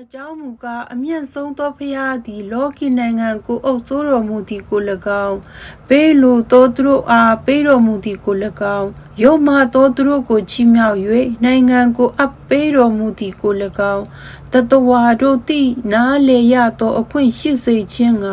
အကြောင်းမူကားအမျက်ဆုံးသောဖရာသည် လောကီနိုင်ငံကိုအုပ်စိုးတော်မူသည်ကို၎င်းပေးလိုသောသူတို့အားပေးတော်မူသည်ကို၎င်းယုံမှသောသူတို့ကိုချီးမြှောက်၍နိုင်ငံကိုအပ်ပေးတော်မူသည်ကို၎င်းတတဝါတို့သည်နားလေရသောအခွင့်ရှိစေခြင်းက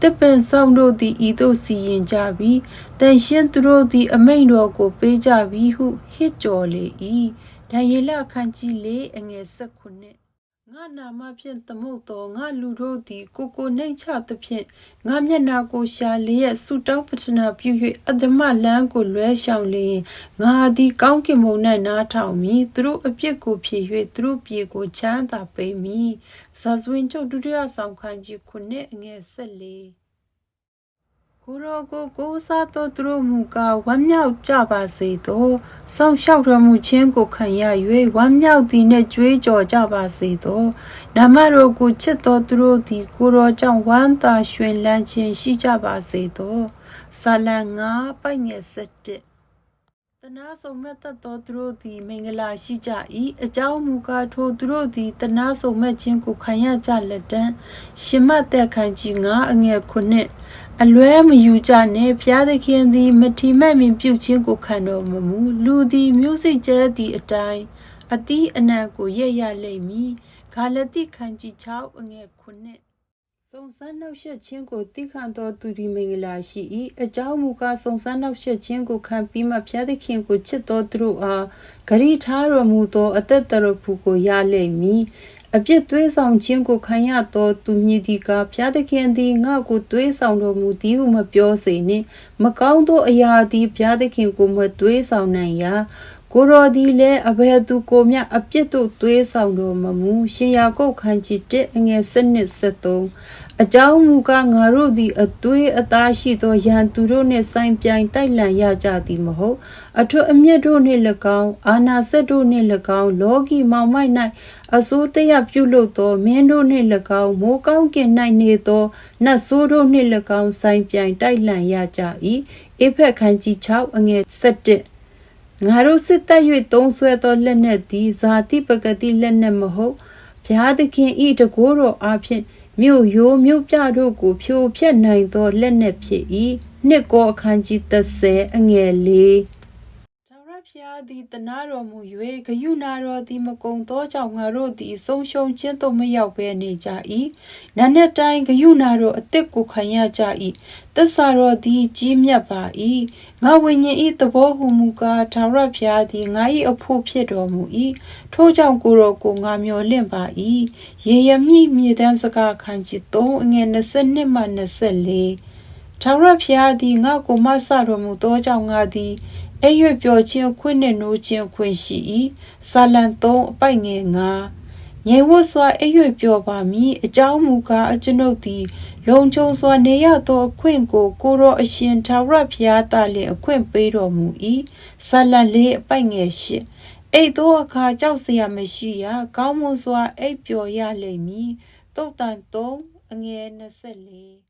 တပင်ဆောင်တို့သည်ဤသို့စီရင်ကြပြီတန်ရှင်းသူတို့သည် အမိန်တော်ကိုပေးကြပြီဟုဟစ်ကြော်လေ၏ဒံယေလခန်းကြီးလေးအငယ်၁၉ ငါနာမဖြင့်သမုတ်တော်ငါလူတို့သည် ကိုကိုနှိမ်ချသဖြင့်ငါမျက်နာကိုရှာလျက်ဆုတောင်းပတနာပြု၍အတ္တမလန်းကိုလွဲရှောင်လျင်ငါသည်ကောင်းကင်ဘုံ၌နားထောင်မည်သူတို့အပြစ်ကိုဖြေ၍သူတို့ပြေကိုချမ်းသာပေးမည်ဇာဇဝင်ကျုပ်ဒုတိယဆောင်ခန်းကြီးခုနှစ်အငယ်၁၄ ကိုရောကိုကိုးစားသောသူတို့မူကားဝမ်းမြောက်ကြပါစေသောဆောင်းလျှောက်တော်မူခြင်းကိုခံရ၍ဝမ်းမြောက်သည်နှင့်ကြွေးကြော်ကြပါစေသောနာမတော်ကိုချစ်သောသူတို့သည်ကိုရောကြောင့်ဝမ်းသာရွှင်လန်းခြင်းရှိကြပါစေသောဆာလံ9ပိုက်ငယ်7တနာဆုံမဲ့တတ်သောသူတို့သည်မင်္ဂလာရှိကြ၏အကြောင်းမူကားထိုသူတို့သည်တနာဆုံမဲ့ခြင်းကိုခံရကြလက်တံရှင်မသက်ခံကြီး9အငယ်9 အလွဲမယူကြနှင့်ဖျားသခင်သည် မထီမဲ့မြင်ပြုခြင်းကိုခံတော်မမူလူသည်မျိုးစိတ်ကျဲသည့်အတိုင်းအတိအနံကိုရရလိမ့်မည်ဂါလတိခန်းကြီး6အငယ်9စုံစမ်းနှောက်ယှက်ခြင်းကိုတိခံတော်သူဒီမင်္ဂလာရှိ၏အကြောင်းမူကားစုံစမ်းနှောက်ယှက်ခြင်းကိုခံပြီးမှဘုရားသခင်ကိုချစ်တော်သူတို့အားဂရိထားတော်မူသောအသက်တော်ဖူကိုရလိမ့်မည် အပြစ်သွေးဆောင်ခြင်းကိုခံရသောသူမြည်သည်ကဘုရားသခင်သည်ငါ့ကိုသွေးဆောင်တော်မူသည်ဟုမပြောစေနှင့်မကောင်းသောအရာသည်ဘုရားသခင်ကိုမသွေးဆောင်နိုင်ရာ ကိုရော်ဒီလည်းအဘယ်သူကိုမျှအပြစ်တို့သွေးဆောင်တော်မမူရှင်ယာကုတ်ခန်းကြီး1အငယ်7နှစ်73အကြောင်းမူကားငါတို့သည်အသွေးအသားရှိသောယံသူတို့နှင့်ဆိုင်ပြိုင်တိုက်လန်ရကြသည်မဟုတ်အထွတ်အမြတ်တို့နှင့်၎င်းအာနာစက်တို့နှင့်၎င်းလောကီမောင်မိုက်၌အစိုးတရပြုလုပ်သောမင်းတို့နှင့်၎င်းမိုးကောင်းကင်၌နေသောနတ်ဆိုးတို့နှင့်၎င်းဆိုင်ပြိုင်တိုက်လန်ရကြ၏အေဖက်ခန်းကြီး6အငယ်7 ငါတို့စစ်တပ်၍သုံးဆွဲသောလက်နက်သည်ဇာတိပကတိလက်နက်မဟုတ်ဘုရားသခင်ဤတကိုးတော်အားဖြင့်မြို့ရိုးမြို့ပြတို့ကိုဖြိုဖျက်နိုင်သောလက်နက်ဖြစ်၏နှစ်ကောအခန်းကြီး30အငယ်၄ဖျား သည်တနာတော်မူ၍ဂယုနာတော်သည်မကုံသောကြောင့်ငါတို့သည်ဆုံးရှုံးခြင်းသို့မရောက်ဘဲနေကြ၏နတ်နဲ့တိုင်းဂယုနာတော်အသက်ကိုခံရကြ၏သစ္စာတော်သည်ကြီးမြတ်ပါ၏ငါဝိညာဉ်၏သဘောဟုမူကားဒါရဖျားသည်ငါ၏အဖို့ဖြစ်တော်မူ၏ထို့ကြောင့်ကိုယ်တော်ကိုငါမျှော်လင့်ပါ၏ယေရမိမြေတန်းစကားခန်းကြီး3အငယ်22မှ24 ထာဝရဘုရားသည်ငါ့ကိုမဆတော်မူသောကြောင့်ငါသည်အဲ့ရွပျော်ခြင်းခွင့်နှင့်နိုးခြင်းခွင့်ရှိ၏ဇာလံ၃အပိုက်ငယ်၅ငြိမ်ဝတ်စွာအဲ့ရွပျော်ပါမည်အကြောင်းမူကားအကျွန်ုပ်သည်လုံခြုံစွာနေရသောအခွင့်ကိုကိုရောအရှင်ထာဝရဘုရားသာလျှင်အခွင့်ပေးတော်မူ၏ဇာလံ၄အပိုက်ငယ်၈အိတ်သောအခါကြောက်စရာမရှိရကောင်းမွန်စွာအိပ်ပျော်ရလိမ့်မည်တုတ်တန်၃အငယ်၂၄